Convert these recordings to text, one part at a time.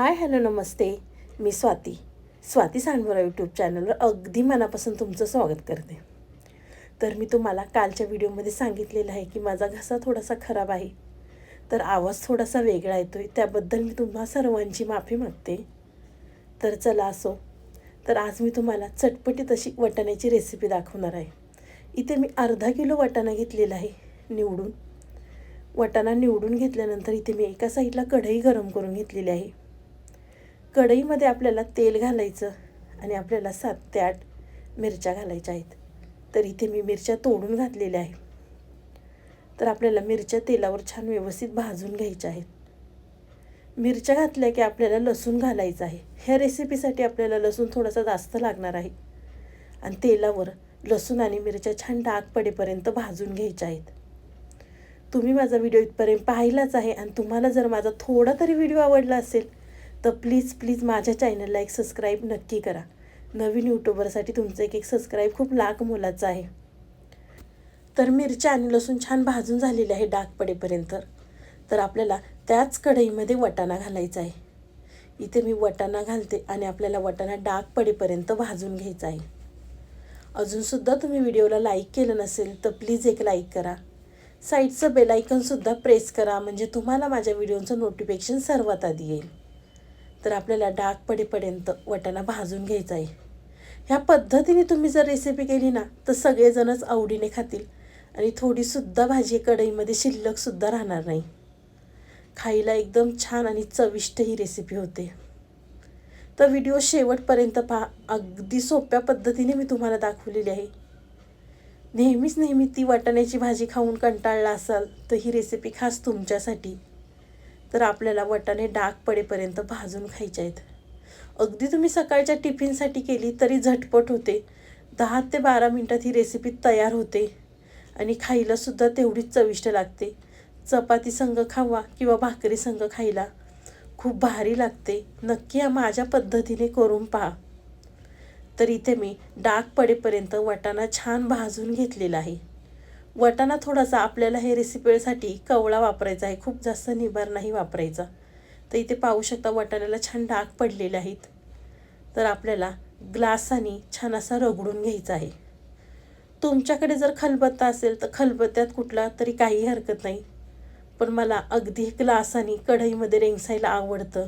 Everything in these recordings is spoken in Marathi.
हाय हॅलो नमस्ते. मी स्वाती. स्वाती सांडवरा यूट्यूब चॅनलवर अगदी मनापासून तुमचं स्वागत करते. तर मी तुम्हाला कालच्या व्हिडिओमध्ये सांगितलेलं आहे की माझा घसा थोडासा खराब आहे. तर आवाज थोडासा वेगळा येतो आहे त्याबद्दल मी तुम्हा सर्वांची माफी मागते. तर चला असो. तर आज मी तुम्हाला चटपटीत अशी वाटाण्याची रेसिपी दाखवणार आहे. इथे मी अर्धा किलो वाटाणा घेतलेला आहे निवडून. वाटाणा निवडून घेतल्यानंतर इथे मी एका साईडला कढई गरम करून घेतलेली आहे. कढईमध्ये आपल्याला तेल घालायचं आणि आपल्याला सात ते आठ मिरच्या घालायच्या आहेत. तर इथे मी मिरच्या तोडून घातलेल्या आहे तर आपल्याला मिरच्या तेलावर छान व्यवस्थित भाजून घ्यायच्या आहेत. मिरच्या घातल्या की आपल्याला लसूण घालायचं आहे. ह्या रेसिपीसाठी आपल्याला लसूण थोडासा जास्त लागणार आहे. आणि तेलावर लसूण आणि मिरच्या छान डाग पडेपर्यंत भाजून घ्यायच्या आहेत. तुम्ही माझा व्हिडिओ इथपर्यंत पाहिलाच आहे आणि तुम्हाला जर माझा थोडा तरी व्हिडिओ आवडला असेल तर प्लीज प्लीज माझ्या चॅनलला एक सबस्क्राईब नक्की करा. नवीन यूट्यूबरसाठी तुमचं एक एक सबस्क्राईब खूप लाख मोलाचं आहे. तर मिरच्या आणि लसूण छान भाजून झालेले आहे डाग पडेपर्यंत तर आपल्याला त्याच कढईमध्ये वटाणा घालायचा आहे. इथे मी वटाणा घालते आणि आपल्याला वटाणा डाग पडेपर्यंत भाजून घ्यायचा आहे. अजूनसुद्धा तुम्ही व्हिडिओला लाईक केलं नसेल तर प्लीज एक लाईक करा. साईडचं बेलायकनसुद्धा प्रेस करा म्हणजे तुम्हाला माझ्या व्हिडिओचं नोटिफिकेशन सर्वात आधी येईल. तर आपल्याला डाग पडेपर्यंत वाटाणा भाजून घ्यायचा आहे. ह्या पद्धतीने तुम्ही जर रेसिपी केली ना तर सगळेजणच आवडीने खातील आणि थोडीसुद्धा भाजी कढईमध्ये शिल्लकसुद्धा राहणार नाही. खायला एकदम छान आणि चविष्ट ही रेसिपी होते. तर व्हिडिओ शेवटपर्यंत पहा. अगदी सोप्या पद्धतीने मी तुम्हाला दाखवलेली आहे. नेहमीच नेहमी ती वाटाण्याची भाजी खाऊन कंटाळला असाल तर ही रेसिपी खास तुमच्यासाठी. तर आपल्याला वटाणे डाग पडेपर्यंत भाजून खायचे आहेत. अगदी तुम्ही सकाळच्या टिफिनसाठी केली तरी झटपट होते. दहा ते बारा मिनटात ही रेसिपी तयार होते. आणि खायलासुद्धा तेवढीच चविष्ट लागते. चपाती संग खावा किंवा भाकरी संग खायला खूप भारी लागते. नक्की या माझ्या पद्धतीने करून पहा. तर इथे मी डाग पडेपर्यंत वटाणा छान भाजून घेतलेला आहे. वाटाणा थोडासा आपल्याला हे रेसिपीसाठी कवळा वापरायचा आहे. खूप जास्त निबार नाही वापरायचा. तर इथे पाहू शकता वाटाण्याला छान डाग पडलेले आहेत. तर आपल्याला ग्लासाने छान असा रगडून घ्यायचा आहे. तुमच्याकडे जर खलबत्ता असेल तर खलबत्त्यात कुठला तरी काही हरकत नाही. पण मला अगदी ग्लासाने कढईमध्ये रेंगसायला आवडतं.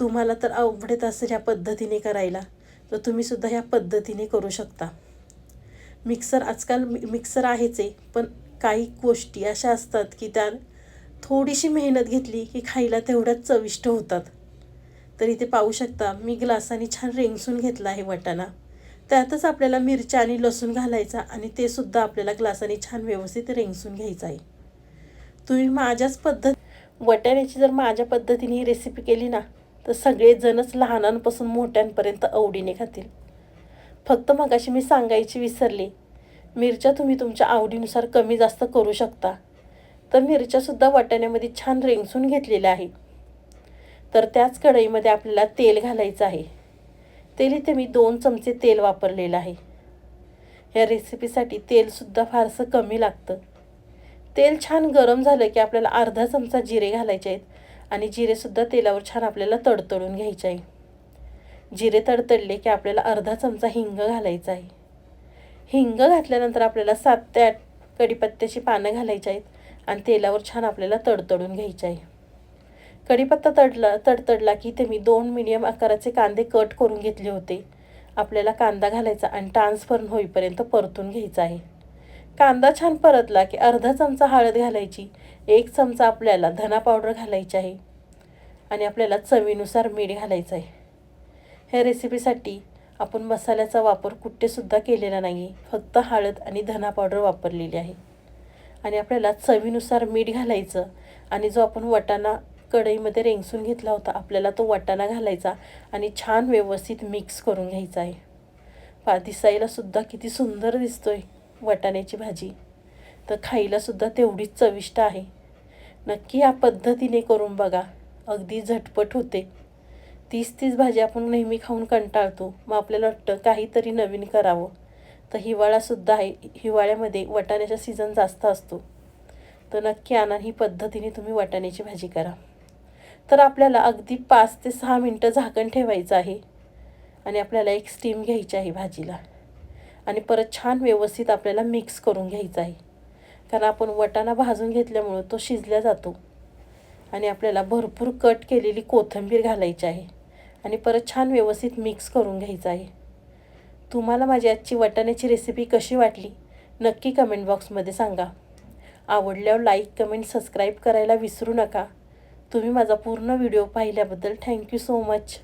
तुम्हाला तर आवडत असेल ह्या पद्धतीने करायला. तर तुम्हीसुद्धा ह्या पद्धतीने करू शकता. मिक्सर आजकाल मि मिक्सर आहेच आहे पण काही गोष्टी अशा असतात की त्या थोडीशी मेहनत घेतली की खायला तेवढ्याच चविष्ट होतात. तर इथे पाहू शकता मी ग्लासाने छान रेंगसून घेतला आहे वाटाणा. त्यातच आपल्याला मिरच्या आणि लसूण घालायचा आणि ते सुद्धा आपल्याला ग्लासाने छान व्यवस्थित रेंगसून घ्यायचं आहे. तुम्ही माझ्याच पद्धत वाटाण्याची जर माझ्या पद्धतीने ही रेसिपी केली ना तर सगळेजणच लहानांपासून मोठ्यांपर्यंत आवडीने खातील. फक्त मगाशी मी सांगायची विसरली. मिरच्या तुम्ही तुमच्या आवडीनुसार कमी जास्त करू शकता. तर मिरच्यासुद्धा वाटाण्यामध्ये छान रेंगसून घेतलेल्या आहे तर त्याच कढईमध्ये आपल्याला तेल घालायचं आहे. तेल इथे मी दोन चमचे तेल वापरलेलं आहे. ह्या रेसिपीसाठी तेलसुद्धा फारसं कमी लागतं. तेल छान गरम झालं की आपल्याला अर्धा चमचा जिरे घालायचे आहेत आणि जिरेसुद्धा तेलावर छान आपल्याला तडतडून घ्यायचे आहे. जिरे तडतडले की आपल्याला अर्धा चमचा हिंग घालायचा आहे. हिंग घातल्यानंतर आपल्याला सात ते आठ कढीपत्त्याची पानं घालायची आहेत आणि तेलावर छान आपल्याला तडतडून घ्यायचे आहे. कढीपत्ता तडला तडतडला की ते मी दोन मिडियम आकाराचे कांदे कट करून घेतले होते. आपल्याला कांदा घालायचा आणि ट्रान्सफर होईपर्यंत परतून घ्यायचा आहे. कांदा छान परतला की अर्धा चमचा हळद घालायची एक चमचा आपल्याला धना पावडर घालायची आहे. आणि आपल्याला चवीनुसार मीठ घालायचं आहे. ह्या रेसिपीसाठी आपण मसाल्याचा वापर कुठेसुद्धा केलेला नाही. फक्त हळद आणि धना पावडर वापरलेली आहे. आणि आपल्याला चवीनुसार मीठ घालायचं आणि जो आपण वटाणा कढईमध्ये रेंगसून घेतला होता आपल्याला तो वाटाणा घालायचा आणि छान व्यवस्थित मिक्स करून घ्यायचा आहे. पा दिसायलासुद्धा किती सुंदर दिसतो आहे वाटाण्याची भाजी. तर खायलासुद्धा तेवढीच चविष्ट आहे. नक्की या पद्धतीने करून बघा. अगदी झटपट होते. तीच तीच भाजी आपण नेहमी खाऊन कंटाळतो. मग आपल्याला वाटतं काहीतरी नवीन करावं. तर हिवाळासुद्धा आहे. हिवाळ्यामध्ये वाटाण्याचा सीझन जास्त असतो. तर नक्की आणा ही पद्धतीने तुम्ही वाटाण्याची भाजी करा. तर आपल्याला अगदी पाच ते सहा मिनटं झाकण ठेवायचं आहे. आणि आपल्याला एक स्टीम घ्यायची आहे भाजीला. आणि परत छान व्यवस्थित आपल्याला मिक्स करून घ्यायचं आहे. कारण आपण वटाणा भाजून घेतल्यामुळं तो शिजला जातो. आणि आपल्याला भरपूर कट केलेली कोथिंबीर घालायची आहे. आणि परत छान व्यवस्थित मिक्स करून घ्यायचं आहे. तुम्हाला माझी आजची वाटाण्याची रेसिपी कशी वाटली नक्की कमेंट बॉक्समध्ये सांगा. आवडल्यावर लाईक कमेंट सबस्क्राईब करायला विसरू नका. तुम्ही माझा पूर्ण व्हिडिओ पाहिल्याबद्दल थँक्यू सो मच